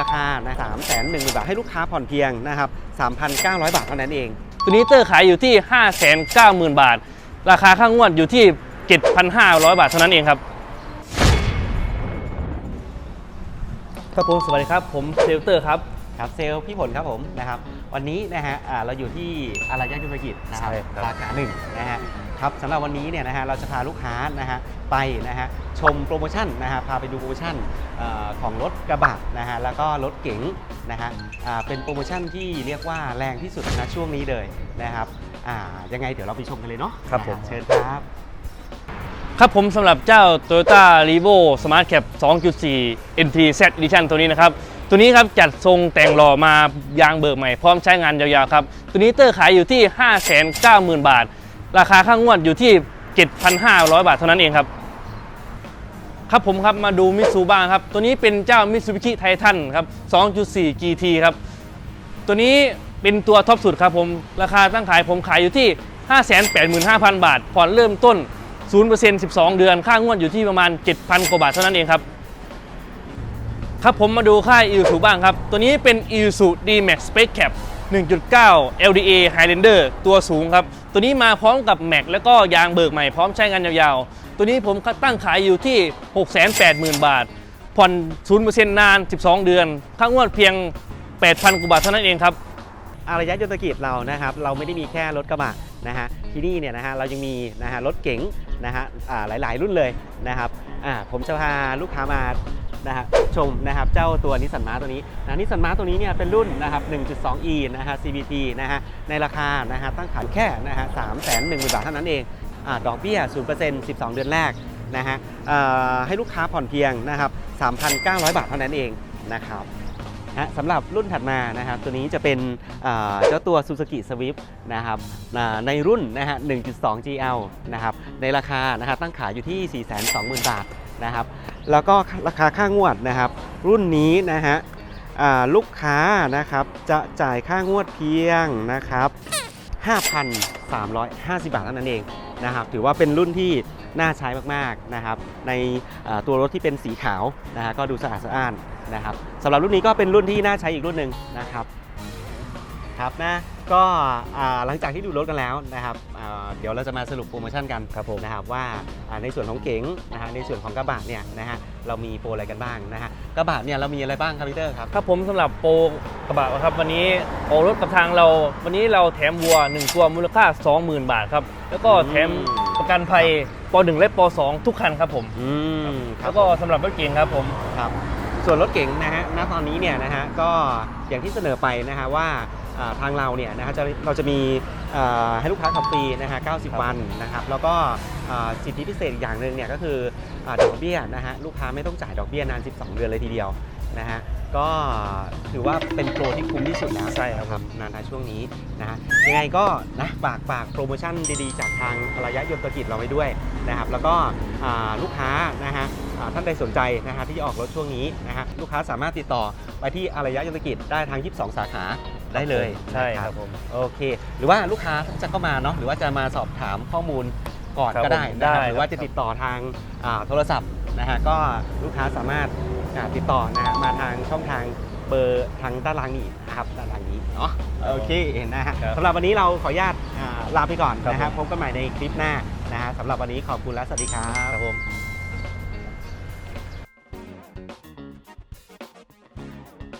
ราคานะ3 1 0 0 0 0บาทให้ลูกค้าผ่อนเพียงนะครับ3,900บาทเท่านั้นเอง ตัวนี้เตอร์ขายอยู่ที่ 590,000 บาท ราคาค่างวดอยู่ที่ 7,500 บาทเท่านั้นเองครับครับผมสวัสดีครับ ผมเซลเตอร์ครับ ครับเซลล์พี่ผลครับผมนะครับวันนี้นะฮะอ่าเราอยู่ที่อารยะยุทธกิจนะครับใช่ครับ สาขาหนึ่งนะฮะ ครับสำหรับวันนี้เนี่ยนะฮะเราจะพาลูกค้านะฮะไปนะฮะชมโปรโมชั่นนะฮะพาไปดูโปรโมชั่นเอ่อของรถกระบะนะฮะแล้วก็รถเก๋งนะฮะอ่าเป็นโปรโมชั่นที่เรียกว่าแรงที่สุดนะช่วงนี้เลยนะครับอ่ายังไงเดี๋ยวเราไปชมกันเลยเนาะครับผมนะฮะเชิญครับครับผมสำหรับเจ้า Toyota r e v o Smart Cap 2.4 NT Z Edition ตัวนี้นะครับ ตัวนี้ครับจัดทรงแต่งหล่อมายางเบิกใหม่พร้อมใช้งานยาวๆครับ ตัวนี้เตอร์ขายอยู่ที่ 590,000 บาท ราคาข้างงวดอยู่ที่ 7,500 บาทเท่านั้นเองครับ ครับผมครับมาดูมิตซูบ้างครับ ตัวนี้เป็นเจ้า Mitsubishi Titan ครับ 2.4 GT ครับ ตัวนี้เป็นตัวท็อปสุดครับผม ราคาตั้งขายผมขายอยู่ที่ 585,000 บาท ผ่อนเริ่มต้น 0% 12 เดือน ค่างวดอยู่ที่ประมาณ 7,000 กว่าบาทเท่านั้นเองครับครับผมมาดูค่าย Isuzu บ้างครับ ตัวนี้เป็น Isuzu D-Max Space Cap 1.9 LDA Highlander ตัวสูงครับ ตัวนี้มาพร้อมกับแม็กแล้วก็ยางเบิกใหม่พร้อมใช้งานยาวๆ ตัวนี้ผมตั้งขายอยู่ที่ 680,000 บาท ผ่อน0%นาน 12 เดือน ค่างวดเพียง 8,000กว่าบาทเท่านั้นเองครับอารยะยนตกิจเรานะครับเราไม่ได้มีแค่รถกระบะนะฮะที่นี่เนี่ยนะฮะเรายังมีนะฮะรถเก๋งนะฮะหลายๆ รุ่นเลยนะครับผมจะพาลูกค้ามา นะฮะชมนะครับเจ้าตัวนิสสันมาตัวนี้นะนิสสันมาตัวนี้เนี่ยเป็นรุ่นนะครับ 1.2e นะฮะ CVT นะฮะในราคานะฮะตั้งขายแค่นะฮะ3 1 0 0 0 0บาทเท่านั้นเองอาดอกเบี้ย 0% 12 เดือนแรกนะฮะให้ลูกค้าผ่อนเพียงนะครับ3,900 บาทเท่านั้นเองนะครับนะสำหรับรุ่นถัดมานะครับตัวนี้จะเป็นเจ้าตัว Suzuki Swift นะครับในรุ่นนะฮะ 1.2 GL นะครับในราคานะครับตั้งขายอยู่ที่ 420,000 บาท นะครับ แล้วก็ราคาค่างวดนะครับ รุ่นนี้นะฮะลูกค้านะครับจะจ่ายค่างวดเพียงนะครับ 5,350 บาทเท่านั้นเองนะครับ ถือว่าเป็นรุ่นที่น่าใช้มากๆนะครับ ในตัวรถที่เป็นสีขาวนะฮะก็ดูสะอาดสะอ้านนะครับสำหรับรุ่นนี้ก็เป็นรุ่นที่น่าใช้อีกรุ่นหนึ่งนะครับ ครับนะก็อ่าหลังจากที่ดูรถกันแล้วนะครับอ่าเดี๋ยวเราจะมาสรุปโปรโมชั่นกันครับผมนะครับว่าอ่าในส่วนของเก๋งนะฮะในส่วนของกระบะเนี่ยนะฮะเรามีโปรอะไรกันบ้างนะฮะกระบะเนี่ยเรามีอะไรบ้างครับพีเตอร์ครับครับผมสำหรับโปรกระบะครับวันนี้โอรถกับทางเรา วันนี้เราแถมวัว 1 ตัวมูลค่า 20,000 บาทครับแล้วก็แถมประกันภัยป .1 และป .2 ทุกคันครับผมอืมครับแล้วก็สำหรับรถเก๋งครับผมครับส่วนรถเก๋งนะฮะณตอนนี้เนี่ยนะฮะก็อย่างที่เสนอไปนะฮะว่าอ่า ทางเราเนี่ยนะฮะจะเราจะมีอ่าให้ลูกค้าขับฟรีนะฮะ 90 วันนะครับ แล้วก็อ่าสิทธิพิเศษอีกอย่างหนึ่งเนี่ยก็คืออาดอกเบี้ยนะฮะ ลูกค้าไม่ต้องจ่ายดอกเบี้ยนาน 12 เดือนเลยทีเดียวนะฮะ ก็ถือว่าเป็นโปรที่คุ้มที่สุดแล้วใช่ครับนะนานๆช่วงนี้นะฮะยังไงก็นะฝากฝากโปรโมชั่นดีๆ จากทางระยะยนต์กิจเราไว้ด้วยนะครับ แล้วก็อ่าลูกค้านะฮะอ่าท่านใดสนใจนะฮะที่จะออกรถช่วงนี้นะฮะลูกค้าสามารถติดต่อไปที่อารยะยนตกิจได้ทาง 22 สาขา ได้เลยใช่นะครับผมโอเค หรือว่าลูกค้าจะเข้ามาเนาะหรือว่าจะมาสอบถามข้อมูลก่อนครับก็ได้ผมนะครับได้หรือว่าครับจะติดต่อทางอ่าโทรศัพท์นะฮะก็ลูกค้าสามารถอ่าติดต่อนะฮะมาทางช่องทางเบอร์ทางด้านล่างนี้นะครับด้านล่างนี้เนาะโอเคนะฮะครับสำหรับวันนี้เราขออนุญาตอ่าลาไปก่อนครับนะฮะผมพบกันใหม่ในคลิปหน้านะฮะสำหรับวันนี้ขอบคุณและสวัสดีครับครับผม